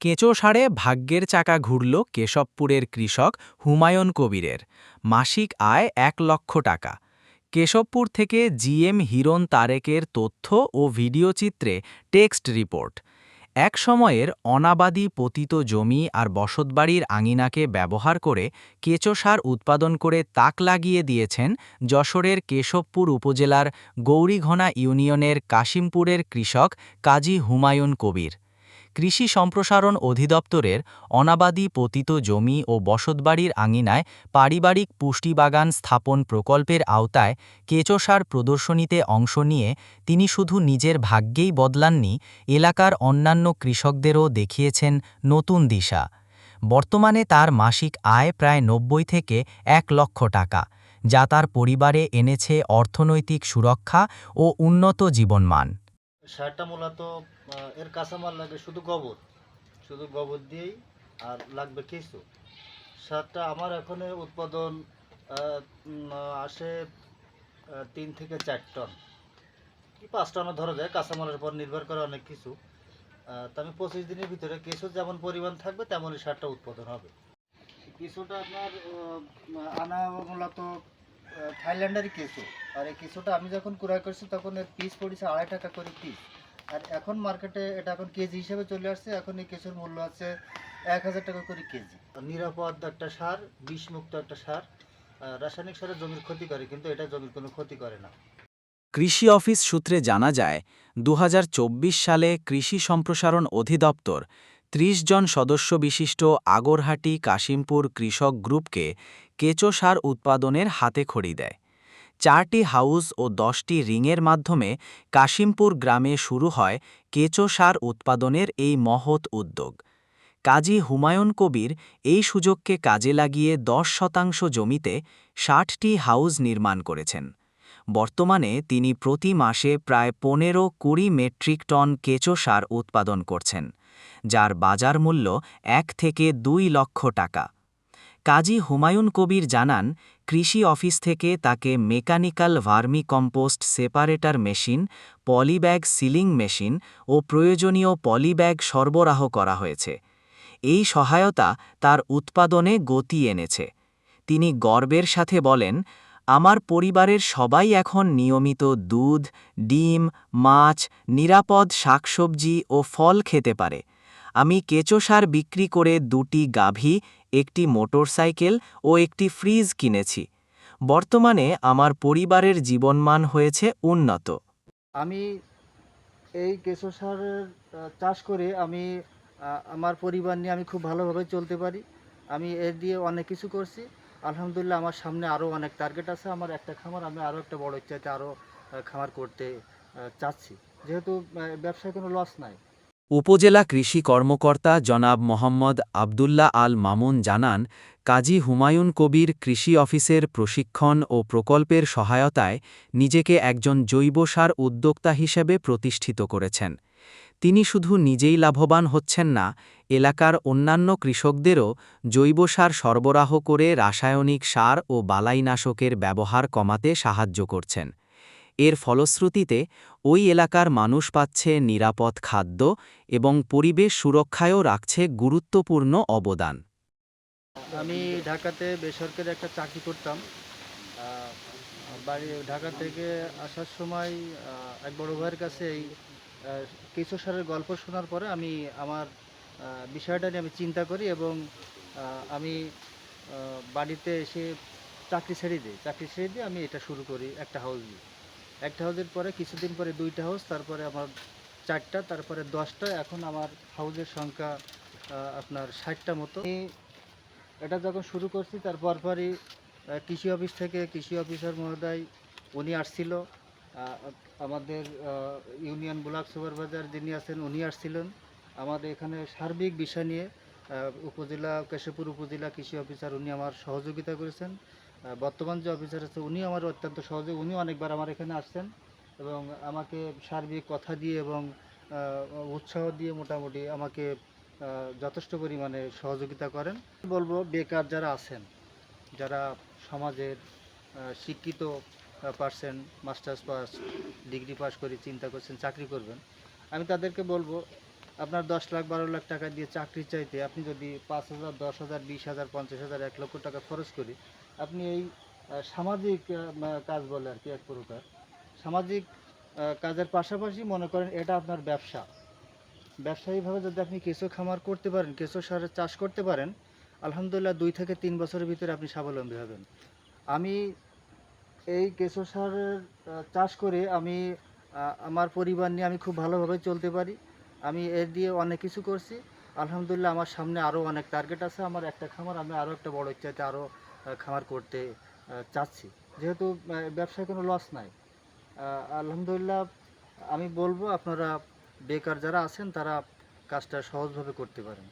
কেঁচো সারে ভাগ্যের চাকা ঘুরল কেশবপুরের কৃষক হুমায়ুন কবিরের। মাসিক আয় এক লক্ষ টাকা। কেশবপুর থেকে জিএম হিরণ তারেকের তথ্য ও ভিডিওচিত্রে টেক্সট রিপোর্ট। এক সময়ের অনাবাদী পতিত জমি আর বসতবাড়ির আঙিনাকে ব্যবহার করে কেঁচো সার উৎপাদন করে তাক লাগিয়ে দিয়েছেন যশোরের কেশবপুর উপজেলার গৌরীঘনা ইউনিয়নের কাশিমপুরের কৃষক কাজী হুমায়ুন কবির। কৃষি সম্প্রসারণ অধিদপ্তরের অনাবাদী পতিত জমি ও বসতবাড়ির আঙিনায় পারিবারিক পুষ্টিবাগান স্থাপন প্রকল্পের আওতায় কেঁচো সার প্রদর্শনীতে অংশ নিয়ে তিনি শুধু নিজের ভাগ্যেই বদলাননি, এলাকার অন্যান্য কৃষকদেরও দেখিয়েছেন নতুন দিশা। বর্তমানে তার মাসিক আয় প্রায় নব্বই থেকে এক লক্ষ টাকা, যা তার পরিবারে এনেছে অর্থনৈতিক সুরক্ষা ও উন্নত জীবনমান। সারটা মূলত এর কাঁচামাল লাগে শুধু গোবর। শুধু গোবর দিয়েই আর লাগবে কিছু। সারটা আমার এখানে উৎপাদন আসে তিন থেকে চার টন। কি পাঁচ টনও ধরা যায়, কাঁচামালের উপর নির্ভর করে অনেক কিছু। তো আমি পঁচিশ দিনের ভিতরে কিছু যেমন পরিমাণ থাকবে, তেমনই সারটা উৎপাদন হবে। কিছুটা আপনার আনা মূলত আহ, থাইল্যান্ডেরই কেঁচো। আর এই কেঁচোটা আমি যখন ক্রয় করছি তখন এর পিস পড়েছে আড়াই টাকা করে পিস আর এখন মার্কেটে এটা এখন কেজি হিসেবে চলে আসছে। এখন এই কেঁচোর মূল্য আছে এক হাজার টাকা করে কেজি। নিরাপদ একটা সার বিষমুক্ত একটা সার। রাসায়নিক সারের জমির ক্ষতি করে কিন্তু এটা জমির কোনো ক্ষতি করে না। কৃষি অফিস সূত্রে জানা যায় দু হাজার চব্বিশ সালে কৃষি সম্প্রসারণ অধিদপ্তর ৩০ জন সদস্য বিশিষ্ট আগরহাটি কাশিমপুর কৃষক গ্রুপকে কেঁচো সার উৎপাদনের হাতে খড়ি দেয়। চারটি হাউস ও দশটি রিংয়ের মাধ্যমে কাশিমপুর গ্রামে শুরু হয় কেঁচো সার উৎপাদনের এই মহৎ উদ্যোগ। কাজী হুমায়ুন কবির এই সুযোগকে কাজে লাগিয়ে দশ শতাংশ জমিতে ষাটটি হাউস নির্মাণ করেছেন। বর্তমানে তিনি প্রতি মাসে প্রায় পনেরো কুড়ি মেট্রিক টন কেঁচো সার উৎপাদন করছেন। যার বাজার মূল্য এক থেকে দুই লক্ষ টাকা। কাজী হুমায়ুন কবির জানান, কৃষি অফিস থেকে তাকে mechanical vermicompost separator machine, polybag sealing machine ও প্রয়োজনীয় পলিব্যাগ সরবরাহ করা হয়েছে। এই সহায়তা তার উৎপাদনে গতি এনেছে। তিনি গর্বের সাথে বলেন আমার পরিবারের সবাই এখন নিয়মিত দুধ, ডিম, মাছ, নিরাপদ শাকসবজি ও ফল খেতে পারে। আমি কেঁচো সার বিক্রি করে দুটি গাভী, একটি মোটরসাইকেল ও একটি ফ্রিজ কিনেছি। বর্তমানে আমার পরিবারের জীবনমান হয়েছে উন্নত। আমি এই কেঁচো সারের চাষ করে আমি আমার পরিবার নিয়ে আমি খুব ভালোভাবে চলতে পারি। আমি এর দিয়ে অনেক কিছু করছি। আলহামদুলিল্লাহ, আমার সামনে আরও অনেক টার্গেট আছে। আমার একটা খামার, আমি আরও একটা বড় ইচ্ছাতে আরও খামার করতে চাচ্ছি। যেহেতু ব্যবসায় কোনো লস নাই। উপজেলা কৃষি কর্মকর্তা জনাব মোহাম্মদ আবদুল্লাহ আল মামুন জানান, কাজী হুমায়ুন কবির কৃষি অফিসের প্রশিক্ষণ ও প্রকল্পের সহায়তায় নিজেকে একজন জৈব সার উদ্যোক্তা হিসেবে প্রতিষ্ঠিত করেছেন। তিনি শুধু নিজেই লাভবান হচ্ছেন না, এলাকার অন্যান্য কৃষকদেরও জৈব সার সরবরাহ করে রাসায়নিক সার ও বালাইনাশকের ব্যবহার কমাতে সাহায্য করছেন। এর ফলশ্রুতিতে, ওই এলাকার মানুষ পাচ্ছে নিরাপদ খাদ্য এবং পরিবেশ সুরক্ষায়ও রাখছে গুরুত্বপূর্ণ অবদান। আমি ঢাকাতে বেসরকারি একটা চাকরি করতাম। বাড়ি ঢাকা থেকে আসার সময় এক বড় ভাইয়ের কাছে এই কেঁচো সারের গল্প শোনার পরে আমি আমার বিষয়টা নিয়ে আমি চিন্তা করি এবং আমি বাড়িতে এসে চাকরি ছেড়ে দিই। চাকরি ছেড়ে দিয়ে আমি এটা শুরু করি একটা হাউস দিয়ে একটা হাউসের পরে কিছুদিন পরে দুইটা হাউস তারপরে আমার চারটা, তারপরে দশটা, এখন আমার হাউসের সংখ্যা আপনার ষাটটা মতো। এটা যখন শুরু করছি, তার পরপরই কৃষি অফিস থেকে কৃষি অফিসার মহোদয়, উনি আসছিল। আমাদের ইউনিয়ন ব্লক সুপারভাইজার যিনি আছেন, উনি আসছিলেন। আমাদের এখানে সার্বিক বিষয় নিয়ে উপজেলা, কেশবপুর উপজেলা কৃষি অফিসার উনি আমার সহযোগিতা করেছেন। বর্তমান যে অফিসার আছে উনি আমার অত্যন্ত সহযোগী উনি অনেকবার আমার এখানে আসছেন এবং আমাকে সার্বিক কথা দিয়ে এবং উৎসাহ দিয়ে মোটামুটি আমাকে যথেষ্ট পরিমাণে সহযোগিতা করেন। বলব, বেকার যারা আছেন, যারা সমাজের শিক্ষিত person masters pass, degree pass করে, চিন্তা করছেন, চাকরি করবেন। আমি তাদেরকে বলব, আপনার দশ লাখ, বারো লাখ টাকা দিয়ে চাকরি চাইতে আপনি যদি পাঁচ হাজার, দশ হাজার, বিশ হাজার, পঞ্চাশ হাজার, এক লক্ষ টাকা খরচ করি, আপনি এই সামাজিক কাজ বলে আর কি এক প্রকার, সামাজিক কাজের পাশাপাশি মনে করেন এটা আপনার ব্যবসা। ব্যবসায়ীভাবে যদি আপনি কেঁচো খামার করতে পারেন, কেঁচো সারের চাষ করতে পারেন, আলহামদুলিল্লাহ দুই থেকে তিন বছরের ভিতরে আপনি স্বাবলম্বী হবেন। আমি এই কেঁচো সারের চাষ করে আমি আমার পরিবার নিয়ে আমি খুব ভালোভাবে চলতে পারি। আমি এর দিয়ে অনেক কিছু করছি। আলহামদুলিল্লাহ আমার সামনে আরও অনেক টার্গেট আছে। আমার একটা খামার, আমি আরও একটা বড় ইচ্ছাতে আরও খামার করতে চাচ্ছি। যেহেতু ব্যবসায় কোনো লস নাই। আলহামদুলিল্লাহ আমি বলব আপনারা বেকার যারা আছেন, তারা কাজটা সহজভাবে করতে পারেন।